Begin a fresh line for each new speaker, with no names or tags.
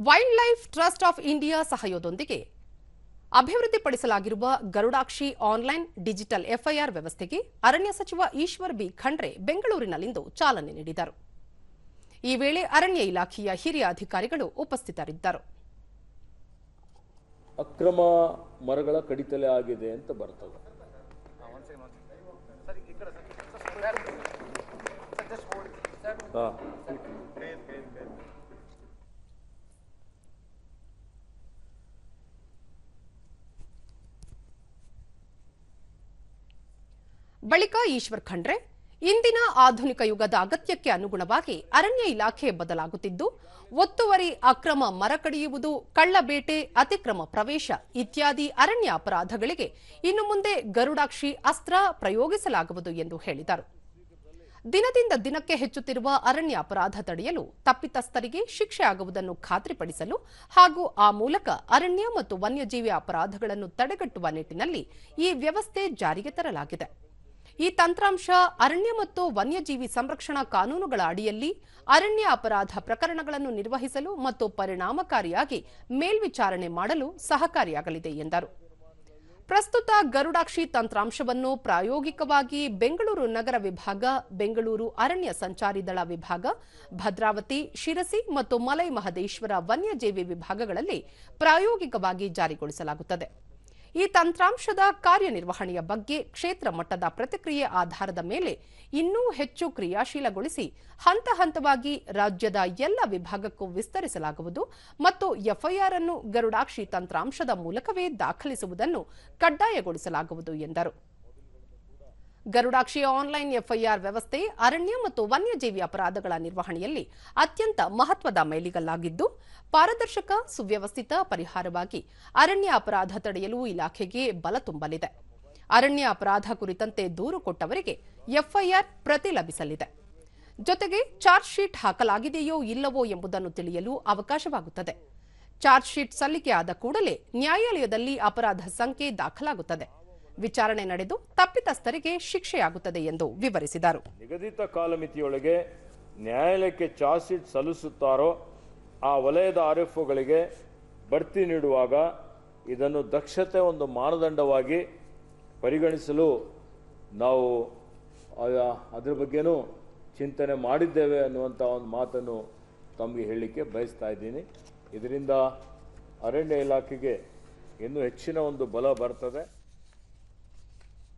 Wild life trust of India ಸಹಯೋಗದೊಂದಿಗೆ ಅಭಿವೃದ್ಧಿಪಡಿಸಲಾಗಿರುವ Garudakshi online digital FIR ವ್ಯವಸ್ಥೆಗೆ ಅರಣ್ಯ ಸಚಿವ ಈಶ್ವರ್ ಬಿ ಖಂಡ್ರೆ ಬೆಂಗಳೂರಿನಲ್ಲಿಂದು ಚಾಲನೆ ನೀಡಿದರು ಈ ವೇಳೆ ಅರಣ್ಯ ಇಲಾಖೆಯ ಹಿರಿಯ ಅಧಿಕಾರಿಗಳು ಉಪಸ್ಥಿತರಿದ್ದರು
ಅಕ್ರಮ ಮರಗಳ ಕಡಿತಲೆ ಆಗಿದೆ ಅಂತ ಬರ್ತದೆ
ಬಳಿಕ ಈಶ್ವರ್ ಖಂಡ್ರೆ, ಇಂದಿನ ಆಧುನಿಕ ಯುಗದ ಅಗತ್ಯಕ್ಕೆ ಅನುಗುಣವಾಗಿ ಅರಣ್ಯ ಇಲಾಖೆ ಬದಲಾಗುತ್ತಿದ್ದು, ಒತ್ತುವರಿ ಅಕ್ರಮ ಮರ ಕಡಿಯುವುದು, ಕಳ್ಳಬೇಟೆ, ಅತಿಕ್ರಮ ಪ್ರವೇಶ ಇತ್ಯಾದಿ ಅರಣ್ಯ ಅಪರಾಧಗಳಿಗೆ ಇನ್ನು ಮುಂದೆ ಗರುಡಾಕ್ಷಿ ಅಸ್ತ್ರ ಪ್ರಯೋಗಿಸಲಾಗುವುದು ಎಂದು ಹೇಳಿದರು. ದಿನದಿಂದ ದಿನಕ್ಕೆ ಹೆಚ್ಚುತ್ತಿರುವ ಅರಣ್ಯ ಅಪರಾಧ ತಡೆಯಲು ತಪ್ಪಿತಸ್ಥರಿಗೆ ಶಿಕ್ಷೆ ಆಗುವುದನ್ನು ಖಾತ್ರಿಪಡಿಸಲು ಹಾಗೂ ಆ ಮೂಲಕ ಅರಣ್ಯ ಮತ್ತು ವನ್ಯಜೀವಿ ಅಪರಾಧಗಳನ್ನು ತಡೆಗಟ್ಟುವ ನಿಟ್ಟಿನಲ್ಲಿ ಈ ವ್ಯವಸ್ಥೆ ಜಾರಿಗೆ ತರಲಾಗಿದೆ. ಈ ತಂತ್ರಾಂಶ ಅರಣ್ಯ ಮತ್ತು ವನ್ಯಜೀವಿ ಸಂರಕ್ಷಣಾ ಕಾನೂನುಗಳ ಅಡಿಯಲ್ಲಿ ಅರಣ್ಯ ಅಪರಾಧ ಪ್ರಕರಣಗಳನ್ನು ನಿರ್ವಹಿಸಲು ಮತ್ತು ಪರಿಣಾಮಕಾರಿಯಾಗಿ ಮೇಲ್ವಿಚಾರಣೆ ಮಾಡಲು ಸಹಕಾರಿಯಾಗಲಿದೆ ಎಂದರು. ಪ್ರಸ್ತುತ ಗರುಡಾಕ್ಷಿ ತಂತ್ರಾಂಶವನ್ನು ಪ್ರಾಯೋಗಿಕವಾಗಿ ಬೆಂಗಳೂರು ನಗರ ವಿಭಾಗ, ಬೆಂಗಳೂರು ಅರಣ್ಯ ಸಂಚಾರಿ ದಳ ವಿಭಾಗ, ಭದ್ರಾವತಿ, ಶಿರಸಿ ಮತ್ತು ಮಲೈ ಮಹದೇಶ್ವರ ವನ್ಯಜೀವಿ ವಿಭಾಗಗಳಲ್ಲಿ ಪ್ರಾಯೋಗಿಕವಾಗಿ ಜಾರಿಗೊಳಿಸಲಾಗುತ್ತದೆ. ಈ ತಂತ್ರಾಂಶದ ಕಾರ್ಯನಿರ್ವಹಣೆಯ ಬಗ್ಗೆ ಕ್ಷೇತ್ರ ಮಟ್ಟದ ಪ್ರತಿಕ್ರಿಯೆ ಆಧಾರದ ಮೇಲೆ ಇನ್ನೂ ಹೆಚ್ಚು ಕ್ರಿಯಾಶೀಲಗೊಳಿಸಿ ಹಂತ ಹಂತವಾಗಿ ರಾಜ್ಯದ ಎಲ್ಲ ವಿಭಾಗಕ್ಕೂ ವಿಸ್ತರಿಸಲಾಗುವುದು ಮತ್ತು ಎಫ್ಐಆರ್ ಅನ್ನು ಗರುಡಾಕ್ಷಿ ತಂತ್ರಾಂಶದ ಮೂಲಕವೇ ದಾಖಲಿಸುವುದನ್ನು ಕಡ್ಡಾಯಗೊಳಿಸಲಾಗುವುದು ಎಂದರು. ಗರುಡಾಕ್ಷಿ ಆನ್ಲೈನ್ ಎಫ್ಐಆರ್ ವ್ಯವಸ್ಥೆ, ಅರಣ್ಯ ಮತ್ತು ವನ್ಯಜೀವಿ ಅಪರಾಧಗಳ ನಿರ್ವಹಣೆಯಲ್ಲಿ ಅತ್ಯಂತ ಮಹತ್ವದ ಮೈಲಿಗಲ್ಲಾಗಿದ್ದು, ಪಾರದರ್ಶಕ, ಸುವ್ಯವಸ್ಥಿತ ಪರಿಹಾರವಾಗಿ ಅರಣ್ಯ ಅಪರಾಧ ತಡೆಯಲು ಇಲಾಖೆಗೆ ಬಲ ತುಂಬಲಿದೆ. ಅರಣ್ಯ ಅಪರಾಧ ಕುರಿತಂತೆ ದೂರು ಕೊಟ್ಟವರಿಗೆ ಎಫ್ಐಆರ್ ಪ್ರತಿ ಲಭಿಸಲಿದೆ. ಜೊತೆಗೆ ಚಾರ್ಜ್ ಶೀಟ್ ಹಾಕಲಾಗಿದೆಯೋ ಇಲ್ಲವೋ ಎಂಬುದನ್ನು ತಿಳಿಯಲು ಅವಕಾಶವಾಗುತ್ತದೆ. ಚಾರ್ಜ್ ಶೀಟ್ ಸಲ್ಲಿಕೆಯಾದ ಕೂಡಲೇ ನ್ಯಾಯಾಲಯದಲ್ಲಿ ಅಪರಾಧ ಸಂಖ್ಯೆ ದಾಖಲಾಗುತ್ತದೆ. ವಿಚಾರಣೆ ನಡೆದು ತಪ್ಪಿತಸ್ಥರಿಗೆ ಶಿಕ್ಷೆಯಾಗುತ್ತದೆ ಎಂದು ವಿವರಿಸಿದರು.
ನಿಗದಿತ ಕಾಲಮಿತಿಯೊಳಗೆ ನ್ಯಾಯಾಲಯಕ್ಕೆ ಚಾರ್ಜ್ ಶೀಟ್ ಸಲ್ಲಿಸುತ್ತಾರೋ ಆ ವಲಯದ ಆರೋಪಗಳಿಗೆ ಬಡ್ತಿ ನೀಡುವಾಗ ಇದನ್ನು ದಕ್ಷತೆ ಒಂದು ಮಾನದಂಡವಾಗಿ ಪರಿಗಣಿಸಲು ನಾವು ಅದ್ರ ಬಗ್ಗೆನೂ ಚಿಂತನೆ ಮಾಡಿದ್ದೇವೆ ಅನ್ನುವಂಥ ಒಂದು ಮಾತನ್ನು ತಮಗೆ ಹೇಳಲಿಕ್ಕೆ ಬಯಸ್ತಾ ಇದ್ದೀನಿ. ಇದರಿಂದ ಅರಣ್ಯ ಇಲಾಖೆಗೆ ಇನ್ನೂ ಹೆಚ್ಚಿನ ಒಂದು ಬಲ ಬರ್ತದೆ.